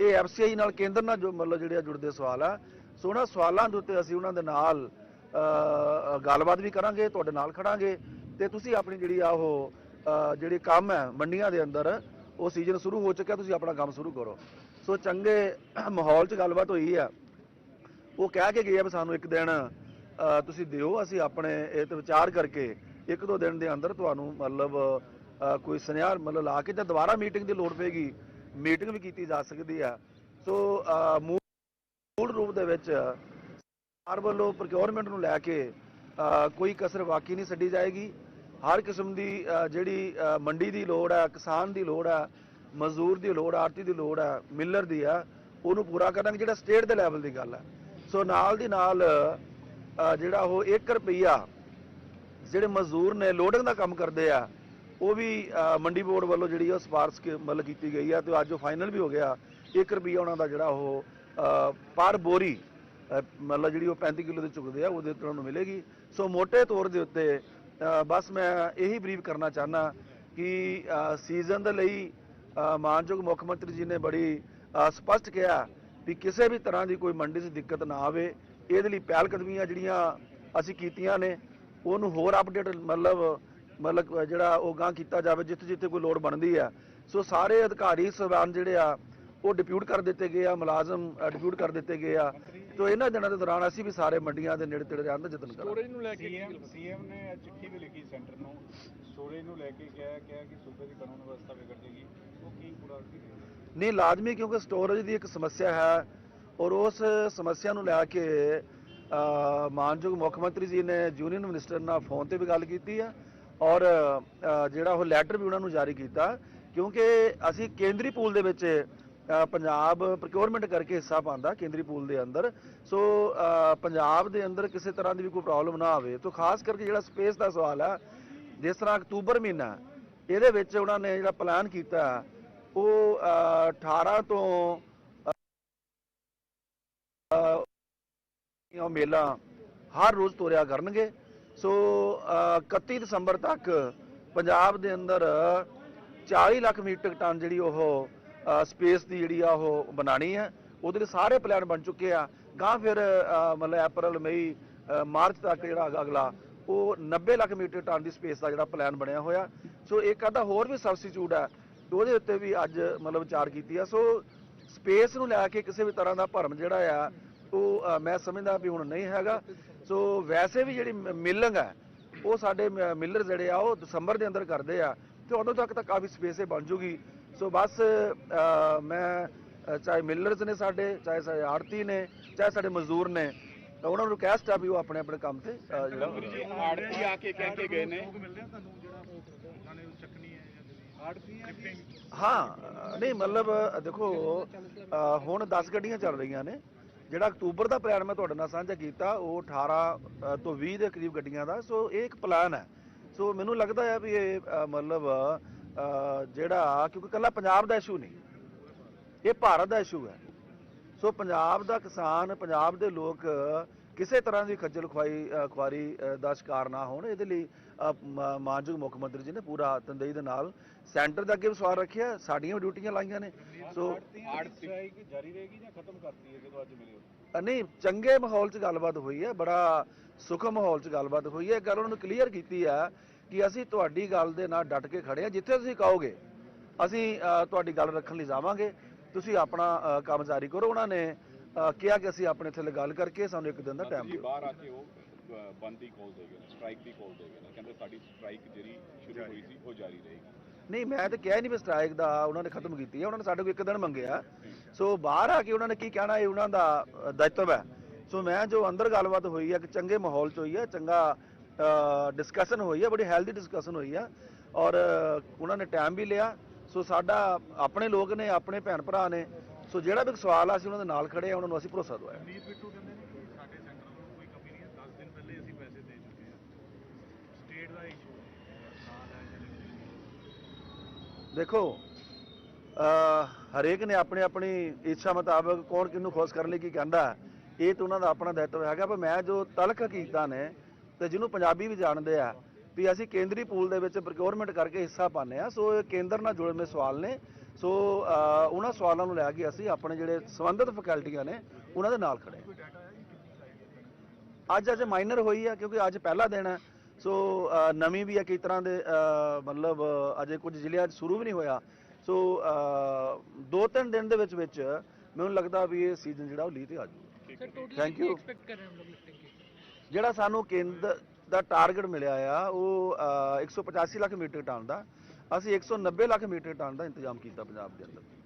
ਇਹ ਐਫਸੀਆਈ ਨਾਲ ਕੇਂਦਰ ਨਾਲ ਜੋ ਮਤਲਬ ਜਿਹੜੇ ਆ ਜੁੜਦੇ ਸਵਾਲ ਆ। ਸੋ ਉਹਨਾਂ ਸਵਾਲਾਂ ਦੇ ਉੱਤੇ ਅਸੀਂ ਉਹਨਾਂ ਦੇ ਨਾਲ ਗੱਲਬਾਤ ਵੀ ਕਰਾਂਗੇ, ਤੁਹਾਡੇ ਨਾਲ ਖੜਾਂਗੇ ਤੇ ਤੁਸੀਂ ਆਪਣੀ ਜਿਹੜੀ ਆ ਉਹ ਜਿਹੜੀ ਕੰਮ ਹੈ ਮੰਡੀਆਂ ਦੇ ਅੰਦਰ, ਉਹ ਸੀਜ਼ਨ ਸ਼ੁਰੂ ਹੋ ਚੁੱਕਿਆ, ਤੁਸੀਂ ਆਪਣਾ ਕੰਮ ਸ਼ੁਰੂ ਕਰੋ। ਸੋ ਚੰਗੇ ਮਾਹੌਲ 'ਚ ਗੱਲਬਾਤ ਹੋਈ ਆ। ਉਹ ਕਹਿ ਕੇ ਗਏ ਆ ਵੀ ਸਾਨੂੰ ਇੱਕ ਦਿਨ ਤੁਸੀਂ ਦਿਓ, ਅਸੀਂ ਆਪਣੇ ਇਹ ਤੇ ਵਿਚਾਰ ਕਰਕੇ ਇੱਕ ਦੋ ਦਿਨ ਦੇ ਅੰਦਰ ਤੁਹਾਨੂੰ ਮਤਲਬ ਕੋਈ ਸੁਨੇਹਾ ਮਤਲਬ ਲਾ ਕੇ ਜਾਂ ਦੁਬਾਰਾ ਮੀਟਿੰਗ ਦੀ ਲੋੜ ਪਏਗੀ ਮੀਟਿੰਗ ਵੀ ਕੀਤੀ ਜਾ ਸਕਦੀ ਆ। ਸੋ ਮੂਲ ਮੂਲ ਰੂਪ ਦੇ ਵਿੱਚ ਸਰਕਾਰ ਵੱਲੋਂ ਪ੍ਰੋਕਿਉਰਮੈਂਟ ਨੂੰ ਲੈ ਕੇ ਕੋਈ ਕਸਰ ਬਾਕੀ ਨਹੀਂ ਛੱਡੀ ਜਾਏਗੀ। ਹਰ ਕਿਸਮ ਦੀ ਜਿਹੜੀ ਮੰਡੀ ਦੀ ਲੋੜ ਹੈ ਕਿਸਾਨ ਦੀ ਲੋੜ ਹੈ ਮਜ਼ਦੂਰ ਦੀ ਲੋੜ ਆੜਤੀ ਦੀ ਲੋੜ ਹੈ ਮਿਲਰ ਦੀ ਆ, ਉਹਨੂੰ ਪੂਰਾ ਕਰਾਂਗੇ, ਜਿਹੜਾ ਸਟੇਟ ਦੇ ਲੈਵਲ ਦੀ ਗੱਲ ਹੈ ਸੋ, ਨਾਲ ਦੀ ਨਾਲ ਜਿਹੜਾ ਉਹ 1 ਰੁਪਈਆ, ਜਿਹੜੇ ਮਜ਼ਦੂਰ ਨੇ ਲੋਡਿੰਗ ਦਾ ਕੰਮ ਕਰਦੇ ਆ ਉਹ ਵੀ ਮੰਡੀ ਬੋਰਡ ਵੱਲੋਂ ਜਿਹੜੀ ਉਹ ਸਿਫਾਰਸ਼ ਕੀ- ਮਤਲਬ ਕੀਤੀ ਗਈ ਆ ਤੇ ਅੱਜ ਉਹ ਫਾਈਨਲ ਵੀ ਹੋ ਗਿਆ। 1 ਰੁਪਈਆ ਉਹਨਾਂ ਦਾ ਜਿਹੜਾ ਉਹ ਪਰ ਬੋਰੀ ਮਤਲਬ ਜਿਹੜੀ ਉਹ 35 ਕਿਲੋ ਦੇ ਚੁੱਕਦੇ ਆ ਉਹਦੇ ਉੱਤੇ ਉਹਨੂੰ ਮਿਲੇਗੀ। ਸੋ ਮੋٹے ਤੌਰ ਦੇ ਉੱਤੇ ਬਸ ਮੈਂ ਇਹੀ ਬਰੀਫ ਕਰਨਾ ਚਾਹਨਾ ਕਿ ਸੀਜ਼ਨ ਦੇ ਲਈ ਮਾਨਯੋਗ ਮੁੱਖ ਮੰਤਰੀ ਜੀ ਨੇ ਬੜੀ ਅ, ਸਪਸ਼ਟ ਕਿਹਾ ਵੀ ਕਿਸੇ ਵੀ ਤਰ੍ਹਾਂ ਦੀ ਕੋਈ ਮੰਡੀ 'ਚ ਦਿੱਕਤ ਨਾ ਆਵੇ। ਇਹਦੇ ਲਈ ਪਹਿਲ ਕਦਮੀਆਂ ਜਿਹੜੀਆਂ ਅਸੀਂ ਕੀਤੀਆਂ ਨੇ ਉਹਨੂੰ ਹੋਰ ਅਪਡੇਟ ਮਤਲਬ ਮਤਲਬ ਜਿਹੜਾ ਉਹ ਗਾਂ ਕੀਤਾ ਜਾਵੇ ਜਿੱਥੇ ਜਿੱਥੇ ਕੋਈ ਲੋੜ ਬਣਦੀ ਆ। ਸੋ ਸਾਰੇ ਅਧਿਕਾਰੀ ਸਹਿਬਾਨ ਜਿਹੜੇ ਆ ਉਹ ਡਿਪਿਊਟ ਕਰ ਦਿੱਤੇ ਗਏ ਆ ਮੁਲਾਜ਼ਮ ਡਿਪਿਊਟ ਕਰ ਦਿੱਤੇ ਗਏ ਆ। ਤੋ ਇਹਨਾਂ ਦਿਨਾਂ ਦੇ ਦੌਰਾਨ ਅਸੀਂ ਵੀ ਸਾਰੇ ਮੰਡੀਆਂ ਦੇ ਨੇੜੇ ਤੇੜੇ ਰਹਿਣ ਦਾ ਯਤਨ ਕਰਾਂਗੇ। ਸਟੋਰੇਜ ਨੂੰ ਲੈ ਕੇ ਕੀ ਸੀਐਮ ਨੇ ਅੱਜ ਚਿੱਠੀ ਵੀ ਲਿਖੀ ਸੈਂਟਰ ਨੂੰ। ਸਟੋਰੇਜ ਨੂੰ ਲੈ ਕੇ ਕਿਹਾ ਕਿਹਾ ਕਿ ਸੂਬੇ ਦੀ ਕਾਨੂੰਨ ਵਿਵਸਥਾ ਵਿਗੜ ਉਹ ਕੀ ਪੂਰਾ ਨਹੀਂ ਲਾਜ਼ਮੀ ਕਿਉਂਕਿ ਸਟੋਰੇਜ ਦੀ ਇੱਕ ਸਮੱਸਿਆ ਹੈ ਔਰ ਉਸ ਸਮੱਸਿਆ ਨੂੰ ਲੈ ਕੇ ਮਾਨਯੋਗ ਮੁੱਖ ਮੰਤਰੀ ਜੀ ਨੇ ਯੂਨੀਅਨ ਮਿਨਿਸਟਰ ਨਾਲ ਫੋਨ ਤੇ ਵੀ ਗੱਲ ਕੀਤੀ ਹੈ ਔਰ ਜਿਹੜਾ ਉਹ ਲੈਟਰ ਵੀ ਉਹਨਾਂ ਨੂੰ ਜਾਰੀ ਕੀਤਾ ਕਿਉਂਕਿ ਅਸੀਂ ਕੇਂਦਰੀ ਪੂਲ ਦੇ ਵਿੱਚ ਪੰਜਾਬ ਪ੍ਰੋਕਿਉਰਮੈਂਟ ਕਰਕੇ ਹਿੱਸਾ ਪਾਉਂਦਾ ਕੇਂਦਰੀ ਪੂਲ ਦੇ ਅੰਦਰ। ਸੋ ਪੰਜਾਬ ਦੇ ਅੰਦਰ ਕਿਸੇ ਤਰ੍ਹਾਂ ਦੀ ਵੀ ਕੋਈ ਪ੍ਰੋਬਲਮ ਨਾ ਆਵੇ। ਤੋਂ ਖਾਸ ਕਰਕੇ ਜਿਹੜਾ ਸਪੇਸ ਦਾ ਸਵਾਲ ਹੈ ਜਿਸ ਤਰ੍ਹਾਂ ਅਕਤੂਬਰ ਮਹੀਨਾ ਇਹਦੇ ਵਿੱਚ ਉਹਨਾਂ ਨੇ ਜਿਹੜਾ ਪਲਾਨ ਕੀਤਾ ਉਹ ਅ, 18 ਤੋਂ ਅ, ਮੇਲਾ ਹਰ ਰੋਜ਼ ਤੋਰਿਆ ਕਰਨਗੇ। ਸੋ ਅ, 31 ਦਸੰਬਰ ਤੱਕ ਪੰਜਾਬ ਦੇ ਅੰਦਰ 40 ਲੱਖ ਮੀਟਰ ਟਨ ਜਿਹੜੀ ਉਹ ਸਪੇਸ ਦੀ ਜਿਹੜੀ ਆ ਉਹ ਬਣਾਣੀ ਹੈ। ਉਹਦੇ ਲਈ ਸਾਰੇ ਪਲਾਨ ਬਣ ਚੁੱਕੇ ਆ। ਗਾਂ ਫਿਰ ਮਤਲਬ ਅਪ੍ਰੈਲ ਮਈ ਮਾਰਚ ਤੱਕ ਜਿਹੜਾ ਹੈਗਾ ਅਗਲਾ ਉਹ 90 ਲੱਖ ਮੀਟਰ ਟਨ ਦੀ ਸਪੇਸ ਦਾ ਜਿਹੜਾ ਪਲਾਨ ਬਣਿਆ ਹੋਇਆ। ਸੋ ਇੱਕ ਅੱਧਾ ਹੋਰ ਵੀ ਸਬਸਟੀਟਿਊਟ ਹੈ ਉਹਦੇ ਉੱਤੇ ਵੀ ਅੱਜ ਮਤਲਬ ਵਿਚਾਰ ਕੀਤੀ ਆ। ਸੋ ਸਪੇਸ ਨੂੰ ਲੈ ਕੇ ਕਿਸੇ ਵੀ ਤਰ੍ਹਾਂ ਦਾ ਭਰਮ ਜਿਹੜਾ ਆ ਉਹ ਮੈਂ ਸਮਝਦਾ ਵੀ ਹੁਣ ਨਹੀਂ ਹੈਗਾ। ਸੋ ਵੈਸੇ ਵੀ ਜਿਹੜੀ ਮਿਲਿੰਗ ਹੈ ਉਹ ਸਾਡੇ ਮਿਲਰ ਜਿਹੜੇ ਆ ਉਹ ਦਸੰਬਰ ਦੇ ਅੰਦਰ ਕਰਦੇ ਆ ਤੇ ਉਦੋਂ ਤੱਕ ਤਾਂ ਕਾਫੀ ਸਪੇਸ ਬਣ ਜੂਗੀ। ਸੋ ਬਸ ਮੈਂ ਚਾਹੇ ਮਿਲਰਸ ਨੇ ਸਾਡੇ ਚਾਹੇ ਸਾਡੇ ਆੜਤੀ ਨੇ ਚਾਹੇ ਸਾਡੇ ਮਜ਼ਦੂਰ ਨੇ ਤਾਂ ਉਹਨਾਂ ਨੂੰ ਕੈਸਟ ਆ ਵੀ ਉਹ ਆਪਣੇ ਆਪਣੇ ਕੰਮ ਤੇ ਅ, ਜਿਹੜਾ ਮੰਤਰੀ ਜੀ ਆੜਤੀ ਆ ਕੇ ਕਹਿ ਕੇ ਗਏ ਨੇ। ਮਿਲਦੇ ਆ ਤੁਹਾਨੂੰ ਜਿਹੜਾ ਉਹਨਾਂ ਨੇ ਚੱਕਣੀ ਹੈ ਜਾਂ ਆੜਤੀ ਹਾਂ ਨਹੀਂ ਮਤਲਬ ਦੇਖੋ ਹੁਣ 10 ਗੱਡੀਆਂ ਚੱਲ ਰਹੀਆਂ ਨੇ ਜਿਹੜਾ ਅਕਤੂਬਰ ਦਾ ਪਲਾਨ ਮੈਂ ਤੁਹਾਡੇ ਨਾਲ ਸਾਂਝਾ ਕੀਤਾ, ਉਹ 18 ਤੋਂ 20 ਦੇ ਕਰੀਬ ਗੱਡੀਆਂ ਦਾ। ਸੋ ਇਹ ਇੱਕ ਪਲਾਨ ਹੈ। ਸੋ ਮੈਨੂੰ ਲੱਗਦਾ ਹੈ ਵੀ ਇਹ ਮਤਲਬ ਜਿਹੜਾ, ਕਿਉਂਕਿ ਕੱਲਾ ਪੰਜਾਬ ਦਾ ਇਸ਼ੂ ਨਹੀਂ, ਇਹ ਭਾਰਤ ਦਾ ਇਸ਼ੂ ਹੈ। ਸੋ ਪੰਜਾਬ ਦਾ ਕਿਸਾਨ, ਪੰਜਾਬ ਦੇ ਲੋਕ ਕਿਸੇ ਤਰ੍ਹਾਂ ਦੀ ਖੱਜਲ ਖੁਆਈ ਖੁਆਰੀ ਦਾ ਸ਼ਿਕਾਰ ਨਾ ਹੋਣ ਇਹਦੇ ਲਈ ਮਾਨਯੋਗ ਮੁੱਖ ਮੰਤਰੀ ਜੀ ਨੇ ਪੂਰਾ ਤੰਦੇਹੀ ਦੇ ਨਾਲ ਸੈਂਟਰ ਦੇ ਅੱਗੇ ਸਵਾਲ ਰੱਖਿਆ ਸਾਡੀਆਂ ਡਿਊਟੀਆਂ ਲਾਈਆਂ ਨੇ। ਸੋ ਆੜਤੀ ਸਟ੍ਰਾਈਕ ਜਾਰੀ ਰਹੇਗੀ ਜਾਂ ਖਤਮ ਕਰਤੀ ਹੈ ਜਦੋਂ ਅੱਜ ਮਿਲੇ ਹੋ ਅ, ਨਹੀਂ ਚੰਗੇ ਮਾਹੌਲ 'ਚ ਗੱਲਬਾਤ ਹੋਈ ਹੈ ਬੜਾ ਸੁਖਮ ਮਾਹੌਲ 'ਚ ਗੱਲਬਾਤ ਹੋਈ ਹੈ। ਗੱਲ ਉਹਨਾਂ ਨੂੰ ਕਲੀਅਰ ਕੀਤੀ ਆ ਕਿ ਅਸੀਂ ਤੁਹਾਡੀ ਗੱਲ ਦੇ ਨਾਲ ਡਟ ਕੇ ਖੜੇ ਆ ਜਿੱਥੇ ਤੁਸੀਂ ਕਹੋਗੇ ਅਸੀਂ ਤੁਹਾਡੀ ਗੱਲ ਰੱਖਣ ਲਈ ਜਾਵਾਂਗੇ। ਤੁਸੀਂ ਆਪਣਾ ਕੰਮ ਜਾਰੀ ਕਰੋ। ਉਹਨਾਂ ਨੇ ਕਿਹਾ ਕਿ ਅਸੀਂ ਆਪਣੇ ਇੱਥੇ ਗੱਲ ਕਰਕੇ ਸਾਨੂੰ ਇੱਕ ਦਿਨ ਦਾ ਟਾਈਮ ਦਿਓ। ਬਾਹਰ ਆ ਕੇ ਉਹ ਬੰਦ ਦੀ ਕਾਲ ਦੇ ਗਏ ਨੇ ਸਟ੍ਰਾਈਕ ਦੀ ਕਾਲ ਦੇ ਗਏ ਨੇ ਕਹਿੰਦੇ ਸਾਡੀ ਸਟ੍ਰਾਈਕ ਜਿਹੜੀ ਸ਼ੁਰੂ ਹੋਈ ਸੀ ਉਹ ਜਾਰੀ ਰਹੇਗੀ। ਨਹੀਂ ਮੈਂ ਤਾਂ ਕਿਹਾ ਨਹੀਂ ਵੀ ਸਟ੍ਰਾਈਕ ਦਾ ਉਹਨਾਂ ਨੇ ਖਤਮ ਕੀਤੀ ਹੈ ਉਹਨਾਂ ਨੇ ਸਾਡੇ ਕੋਲ ਇੱਕ ਦਿਨ ਮੰਗਿਆ। ਸੋ ਬਾਹਰ ਆ ਕੇ ਉਹਨਾਂ ਨੇ ਕੀ ਕਹਿਣਾ ਇਹ ਉਹਨਾਂ ਦਾ ਦਾਇਿਤਵ ਹੈ। ਸੋ ਮੈਂ ਜੋ ਅੰਦਰ ਗੱਲਬਾਤ ਹੋਈ ਹੈ ਕਿ ਚੰਗੇ ਮਾਹੌਲ 'ਚ ਹੋਈ ਹੈ ਚੰਗਾ ਡਿਸਕਸ਼ਨ ਹੋਈ ਹੈ ਬੜੀ ਹੈਲਦੀ ਡਿਸਕਸ਼ਨ ਹੋਈ ਹੈ ਔਰ ਉਹਨਾਂ ਨੇ ਟਾਈਮ ਵੀ ਲਿਆ। ਸੋ ਸਾਡਾ ਆਪਣੇ ਲੋਕ ਨੇ ਆਪਣੇ ਭੈਣ ਭਰਾ ਨੇ ਸੋ ਜਿਹੜਾ ਵੀ ਸਵਾਲ ਆ ਅਸੀਂ ਉਹਨਾਂ ਦੇ ਨਾਲ ਖੜੇ ਆ ਉਹਨਾਂ ਨੂੰ ਅਸੀਂ ਭਰੋਸਾ ਦਵਾਇਆ। ਅਮੀਰ ਬਿੱਟੂ ਕਹਿੰਦੇ ਨੇ ਕਿ ਸਾਡੇ ਸੈਂਟਰ ਵੱਲੋਂ ਕੋਈ ਕਮੀ ਨਹੀਂ ਹੈ। 10 ਦਿਨ ਪਹਿਲੇ ਅਸੀਂ ਪੈਸੇ ਦੇ ਚੁੱਕੇ ਹਾਂ। ਸਟੇਟ ਦਾ ਇਸ਼ੂ ਨਾਲ ਹੈ ਜਾਂ ਨਹੀਂ। ਦੇਖੋ ਹਰੇਕ ਨੇ ਆਪਣੀ ਆਪਣੀ ਇੱਛਾ ਮੁਤਾਬਕ ਕੌਣ ਕਿਹਨੂੰ ਖੁਸ਼ ਕਰਨ ਲਈ ਕੀ ਕਹਿੰਦਾ ਇਹ ਤਾਂ ਉਹਨਾਂ ਦਾ ਆਪਣਾ ਦਾਇਿਤਵ ਹੈਗਾ। ਪਰ ਮੈਂ ਜੋ ਤਲਕ ਹਕੀਕਤਾਂ ਨੇ ਤੇ ਜਿਹਨੂੰ ਪੰਜਾਬੀ ਵੀ ਜਾਣਦੇ ਆ ਵੀ ਅਸੀਂ ਕੇਂਦਰੀ ਪੂਲ ਦੇ ਵਿੱਚ ਪ੍ਰੋਕਿਉਰਮੈਂਟ ਕਰਕੇ ਹਿੱਸਾ ਪਾਉਂਦੇ ਆ ਸੋ ਇਹ ਕੇਂਦਰ ਨਾਲ ਜੁੜੇ ਹੋਏ ਸਵਾਲ ਨੇ। ਸੋ ਉਹਨਾਂ ਸਵਾਲਾਂ ਨੂੰ ਲੈ ਕੇ ਅਸੀਂ ਆਪਣੇ ਜਿਹੜੇ ਸੰਬੰਧਿਤ ਫੈਕਲਟੀਆਂ ਨੇ ਉਹਨਾਂ ਦੇ ਨਾਲ ਖੜੇ ਅੱਜ ਅੱਜ ਮਾਈਨਰ ਹੋਈ ਹੈ ਕਿਉਂਕਿ ਅੱਜ ਪਹਿਲਾ ਦਿਨ ਹੈ ਸੋ ਨਵੀਂ ਵੀ ਹੈ ਕਈ ਤਰ੍ਹਾਂ ਦੇ ਮਤਲਬ ਅਜੇ ਕੁਝ ਜ਼ਿਲ੍ਹਿਆਂ 'ਚ ਸ਼ੁਰੂ ਵੀ ਨਹੀਂ ਹੋਇਆ। ਸੋ ਦੋ ਤਿੰਨ ਦਿਨ ਦੇ ਵਿੱਚ ਵਿੱਚ ਮੈਨੂੰ ਲੱਗਦਾ ਵੀ ਇਹ ਸੀਜ਼ਨ ਜਿਹੜਾ ਉਹ ਲੀ ਤੇ ਆ ਜਾਊਗਾ। ਥੈਂਕ ਯੂ ਜਿਹੜਾ ਸਾਨੂੰ ਕੇਂਦਰ ਦਾ ਟਾਰਗੇਟ ਮਿਲਿਆ ਆ ਉਹ 185 ਲੱਖ ਮੀਟਰ ਟਨ ਦਾ। ਅਸੀਂ 190 ਲੱਖ ਮੀਟਰ ਟਨ ਦਾ ਇੰਤਜ਼ਾਮ ਕੀਤਾ ਪੰਜਾਬ ਦੇ ਅੰਦਰ।